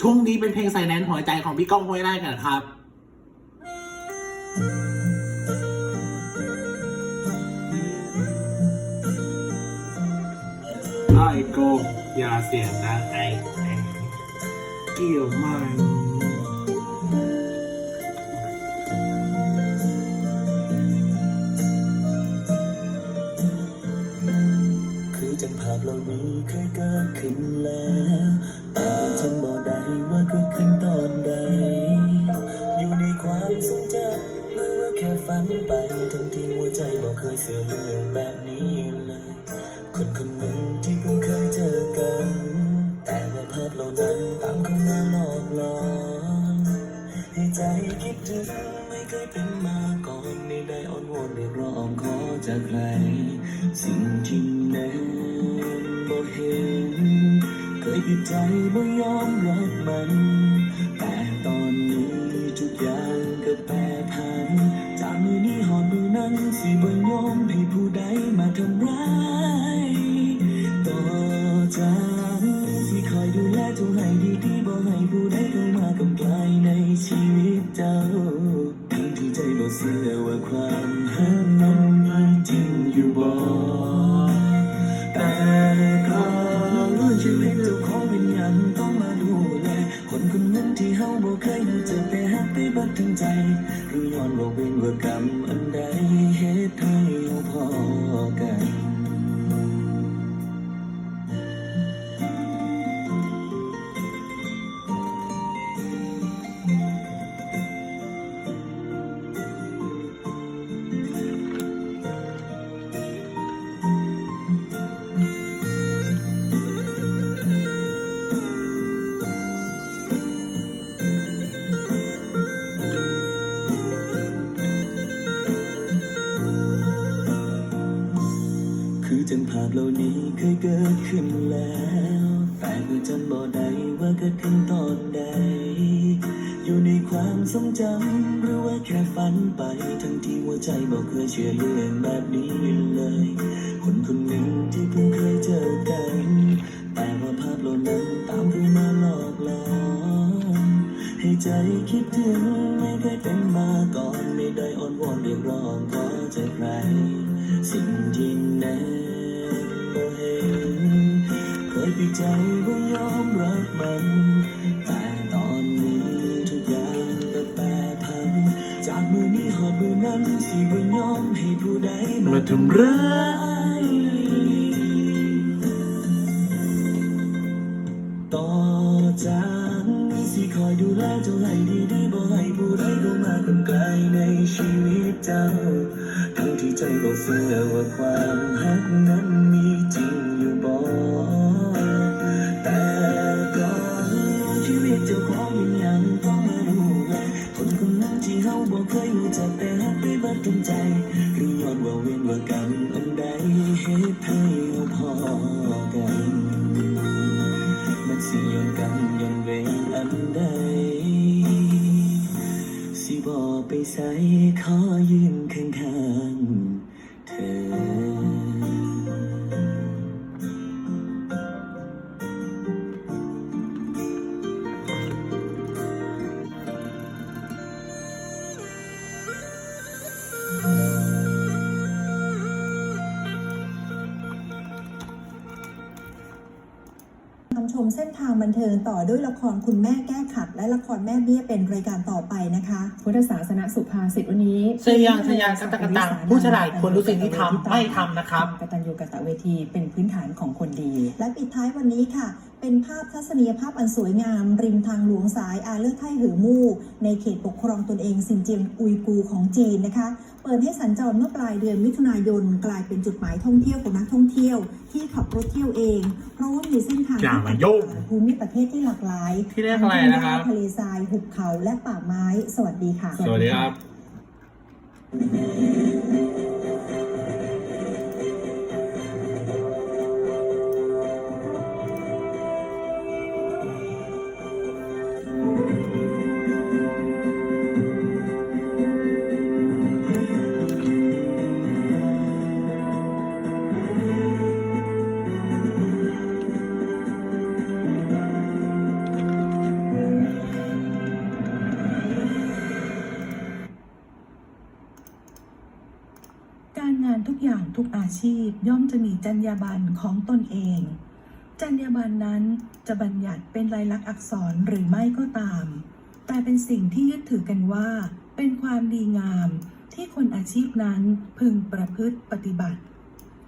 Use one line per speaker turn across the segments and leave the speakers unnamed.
ช่วงนี้เป็นเพลงใส่แนนหัวใจของพี่ก้องห้วยไร่กันครับไอ้โกอย่าเสียงนะไอ้เกี่ยวมัน
คื เสื้อเรื่องแบบนี้เลยคนคนหนึ่งที่เพิ่งเคยเจอกัน แต่ว่าภาพเหล่านั้นตามเข้ามาหลอกหลอนให้ใจคิดถึงไม่เคยเป็นมาก่อนไม่ได้อ้อนวอนเรียกร้องขอจากใคร สิ่งที่แน่บ่เห็น เคยปิดใจบ่ยอมรับมัน ดีที่บ่ให้ผู้ใดเข้ามากำไกลในชีวิตเจ้าทั้งที่ใจบ่เชื่อว่าความหักนั้นมีจริงอยู่บ่แต่ก็รู้ชีวิตเจ้าของเป็นหยังต้องมาดูแลคนคนนั้นที่เฮาบ่เคยรู้จักแต่ฮักไปบัดทั้งใจรือย้อนว่าเวรว่ากรรมอันใดเหตุให้เฮาพอกันาพเหล่านี้เคยเกิดขึ้นแล้ว แต่ก็จำบ่ได้ว่าเกิดขึ้นตอนใด อยู่ในความทรงจำหรือว่าแค่ฝันไป ทั้งที่หัวใจบอกเคยเชื่อเรื่องแบบนี้เลย คนคนหนึ่งที่เพิ่งเคยเจอกัน แต่ว่าภาพเหล่านั้นตามเข้ามาหลอกหลอนให้ใจคิดถึงไม่เคยเป็นมาก่อน ไม่ได้อ้อนวอนเรียกร้องขอจากใคร สิ่งที่แน่บ่เห็น เคยปิดใจว่ายอมรับมัน แต่ตอนนี้ทุกอย่างก็แปรผันจากมือนี้หอดมือนั้นสิบ่ยอมให้ผู้ใดมา
ทำร้าย
ต่อจากนี้สิคอยดูแลเจ้าให้ดีดีบ่ให้ผู้ใดเข้ามาคนไกลในชีวิตเจ้าทั้งที่ใจก็เชื่อว่าความ บ่เคยรู้จักแต่ฮักไปเบัดทั้งใจรู้ย้อนว่าเว้นว่ากรรมอันใดเหตุให้เฮาพอกัน มันสิย้อนกรรมย้อนเวรอันใดสิบ่ไปใส่ขอยืน
มเส้นทางบันเทิงต่อด้วยละครคุณแม่แก้ขัด และละครแม่เบี้ยเป็นรายการต่อไปนะคะ
พุทธศาสนสุภาษิตวันนี้
ชยาชยากตะกะตังผู้ฉลาดควรรู้สิ่งที่ทำไม่ทำนะครับ
กตัญญูกตเวทีเป็นพื้นฐานของคนดี
และปิดท้ายวันนี้ค่ะ เป็นภาพทัศนียภาพอันสวยงาม ริมทางหลวงสายอาเลือไทหือมู่ ในเขตปกครองตนเองซินเจียงอุยกูของจีนนะคะ เปิดให้สัญจรเมื่อปลายเดือนมิถุนายนกลายเป็นจุดหมายท่องเที่ยวของนักท่องเที่ยว ที่ขับรถเที่ยวเอง เพราะว่ามีเส้นทาง
อย่ามายุ่ง
ภูมิประเทศที่หลากหลาย
ที่เรียกอะไรนะครับ
ทะเลทรายหุบเขาและป่าไม้ สวัสดีค่ะ
สวัสดีครับ
งานทุกอย่างทุกอาชีพย่อมจะมีจรรยาบรรณของตนเอง จรรยาบรรณนั้นจะบัญญัติเป็นลายลักษณ์อักษรหรือไม่ก็ตาม แต่เป็นสิ่งที่ยึดถือกันว่า เป็นความดีงามที่คนอาชีพนั้นพึงประพฤติปฏิบัติ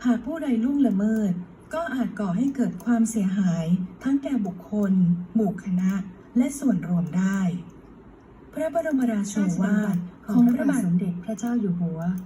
หากผู้ใดล่วงละเมิด ก็อาจก่อให้เกิดความเสียหาย ทั้งแก่บุคคล หมู่คณะ และส่วนรวมได้ พระบรมราโชวาทของพระบาทสมเด็จพระเจ้าอยู่หัว